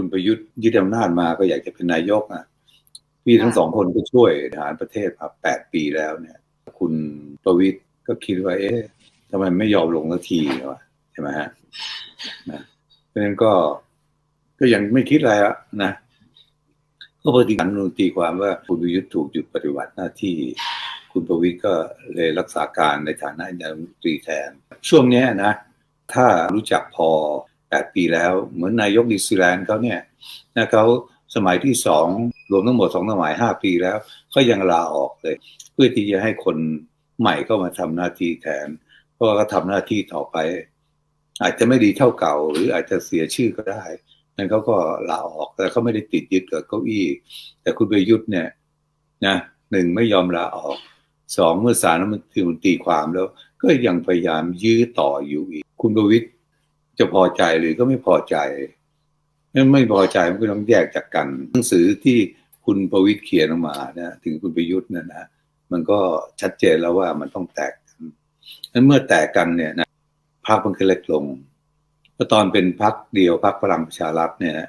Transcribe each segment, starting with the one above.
คุณประยุทธ์ยึดอำนาจมาก็อยากจะเป็นนายกอะพี่ทั้งค่ะสองคนก็ช่วยทหารประเทศมาแปดปีแล้วเนี่ย คุณประวิทย์ก็คิดว่า เอ๊ะทำไมไม่ยอมลงสักทีวะใช่ไหมฮะนะเพราะฉะนั้นก็ก็ยังไม่คิดอะไรอะนะก็ปฏิการนูนตีความว่าคุณประยุทธ์ถูกหยุดปฏิบัติหน้าที่ คุณประวิทย์ก็เลยรักษาการในฐานะนายกรัฐมนตรีแทน ช่วงเนี้ยนะ ถ้ารู้จักพอ แปดปีแล้ว เหมือนนายกนิวซีแลนด์เขาเนี่ยนะเขาสมัยที่สองรวมทั้งหมดสองสมัยห้าปีแล้วก็ยังลาออกเลย เพื่อที่จะให้คนใหม่เข้ามาทำหน้าที่แทน เพราะว่าเขาทำหน้าที่ต่อไป อาจจะไม่ดีเท่าเก่า หรืออาจจะเสียชื่อก็ได้นั้นเขาก็ลาออกแต่เขาไม่ได้ติดยึดกับเก้าอี้ แต่คุณประยุทธ์เนี่ยนะหนึ่งไม่ยอมลาออกสองเมื่อสารรันตีความแล้ว ก็ยังพยายามยื้อต่ออยู่อีก คุณประวิตย จะพอใจหรือก็ไม่พอใจถ้าไม่พอใจมันก็ต้องแยกจากกัน หนังสือที่คุณประวิตยเขียนออกมานะถึงคุณประยุทธ์นี่ยนะมันก็ชัดเจนแล้วว่ามันต้องแตกกันนั้นเมื่อแตกกันเนี่ยนะพรรคมันก็เล็กลงแล้วตอนเป็นพรรคเดียวพรรคพลังประชารัฐเนี่ยนะ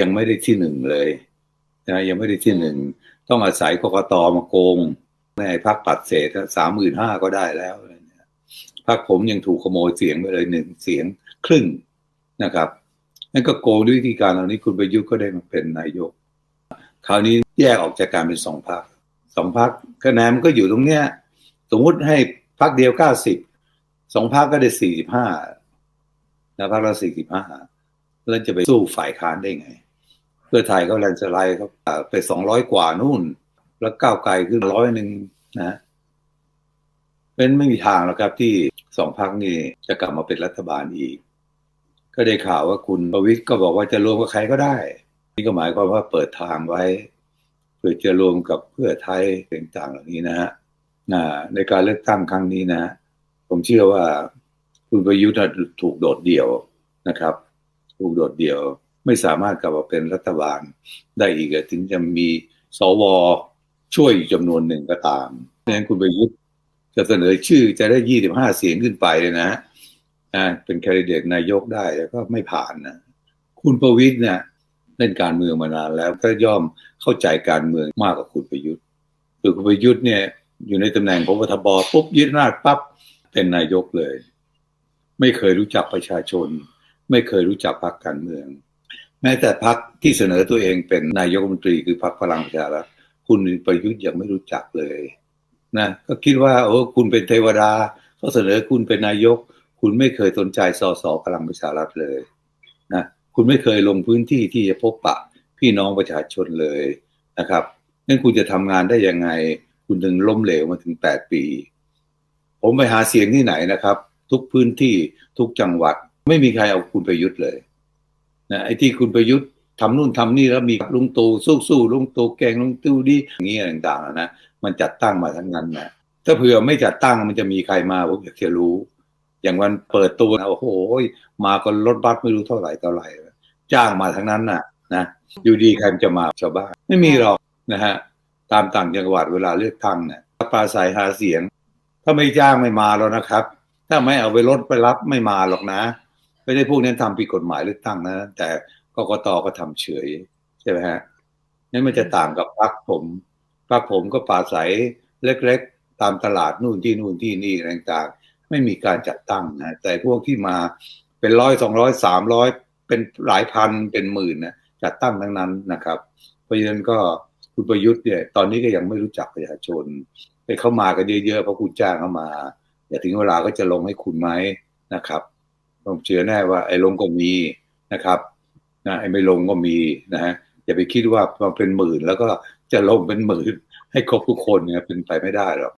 ยังไม่ได้ที่หนึ่งเลยนะยังไม่ได้ที่หนึ่งต้องอาศัยกกตมาโกงในพรรคปัดเศษสามหมื่นห้าก็ได้แล้ว พรรคผมยังถูกขโมยเสียงไปเลยหนึ่งเสียงครึ่งนะครับนั่นก็โกงด้วยวิธีการเหล่านี้คุณประยุทธ์ก็ได้มาเป็นนายก คราวนี้แยกออกจากการเป็นสองพรรคสองพรรคคะแนนมันก็อยู่ตรงเนี้ย สมมุติให้พรรคเดียวเก้าสิบสองพรรคก็ได้สี่สิบห้านะพรรคละสี่สิบห้าแล้วจะไปสู้ฝ่ายค้านได้ไง เพื่อไทยเขาแลนด์สไลด์เขาไปสองร้อยกว่านู่น แล้วก้าวไกลขึ้นร้อยหนึ่งนะ เป็นไม่มีทางแล้วครับที่สองพักนี้จะกลับมาเป็นรัฐบาลอีก ก็ได้ข่าวว่าคุณประวิตยก็บอกว่าจะรวมกับใครก็ได้ นี่ก็หมายความว่าเปิดทางไว้เพื่อจะรวมกับเพื่อไทยต่างๆเหล่านี้นะฮะในการเลือกตั้งครั้งนี้นะ ผมเชื่อว่าคุณประยุทธ์ถูกโดดเดี่ยวนะครับ ถูกโดดเดี่ยวไม่สามารถกลับมาเป็นรัฐบาลได้อีกถึงจะมีสวช่วยอยู่จำนวนหนึ่งก็ตามเพราะฉะนั้นคุณประยุทธ์ จะเสนอชื่อจะได้ยี่สิบห้าเสียงขึ้นไปเลยนะอ่าเป็นแคนดิเดตนายกได้แล้วก็ไม่ผ่านนะคุณประวิตยเนี่ยเล่นการเมืองมานานแล้วก็ย่อมเข้าใจการเมืองมากกว่าคุณประยุทธ์คือคุณประยุทธ์เนี่ย อยู่ในตำแหน่งพบทบปุ๊บยึดอำนาจปั๊บเป็นนายกเลย ไม่เคยรู้จักประชาชน ไม่เคยรู้จักพรรคการเมือง แม้แต่พรรคที่เสนอตัวเองเป็นนายกรัฐมนตรีคือพรรคพลังประชารัฐคุณประยุทธ์ยังไม่รู้จักเลย นะก็คิดว่าโอ้คุณเป็นเทวดาเขาเสนอคุณเป็นนายก คุณไม่เคยสนใจสอสอพลังประชารัฐเลยนะคุณไม่เคยลงพื้นที่ที่จะพบปะพี่น้องประชาชนเลยนะครับนั่นคุณจะทำงานได้ยังไง คุณถึงล้มเหลวมาถึงแปดปี ผมไปหาเสียงที่ไหนนะครับ ทุกพื้นที่ทุกจังหวัด ไม่มีใครเอาคุณประยุทธ์เลยนะไอ้ที่คุณประยุทธ์ ทำนู่นทำนี่แล้วมีลุงตู่สู้ๆลุงตู่แกงลุงตู่ดีอย่างนี้ยต่างๆนะมันจัดตั้งมาทั้งนั้นนะถ้าเผื่อไม่จัดตั้งมันจะมีใครมาผมอยากจะรู้ อย่างวันเปิดตัวนะโอ้โหมาก็รถบัสไม่รู้เท่าไหร่เท่าไหร่จ้างมาทั้งนั้นน่ะนะอยู่ดีใครจะมาชาวบ้านไม่มีหรอกนะฮะตามต่างจังหวัดเวลาเลือกตั้งเนี่ยปราศัยหาเสียง ถ้าไม่จ้างไม่มาแล้วนะครับ ถ้าไม่เอาไปรถไปรับไม่มาหรอกนะ ไม่ได้พวกนั้นทำผิดกฎหมายเลือกตั้งนะ แต่ กกตก็ทำเฉยใช่ไหมฮะนั่นมันจะต่างกับพรรคผมพรรคผมก็ปราศัยเล็กๆ ตามตลาดนู่นที่นู่นที่นี่ต่างๆ ไม่มีการจัดตั้งนะแต่พวกที่มาเป็นร้อยสองร้อยสามร้อยเป็นหลายพันเป็นหมื่นนะจัดตั้งทั้งนั้นนะครับ เพราะฉะนั้นก็คุณประยุทธ์เนี่ย ตอนนี้ก็ยังไม่รู้จักประชาชนไปเข้ามากันเยอะๆเพราะคุณจ้างเข้ามาอย่าถึงเวลาก็จะลงให้คุณไหมนะครับผมเชื่อแน่ว่าไอ้ลงก็มีนะครับ นะไอ้ไม่ลงก็มีนะฮะอย่าไปคิดว่ามันเป็นหมื่นแล้วก็จะลงเป็นหมื่นให้ครบทุกคนเนี่ยเป็นไปไม่ได้หรอก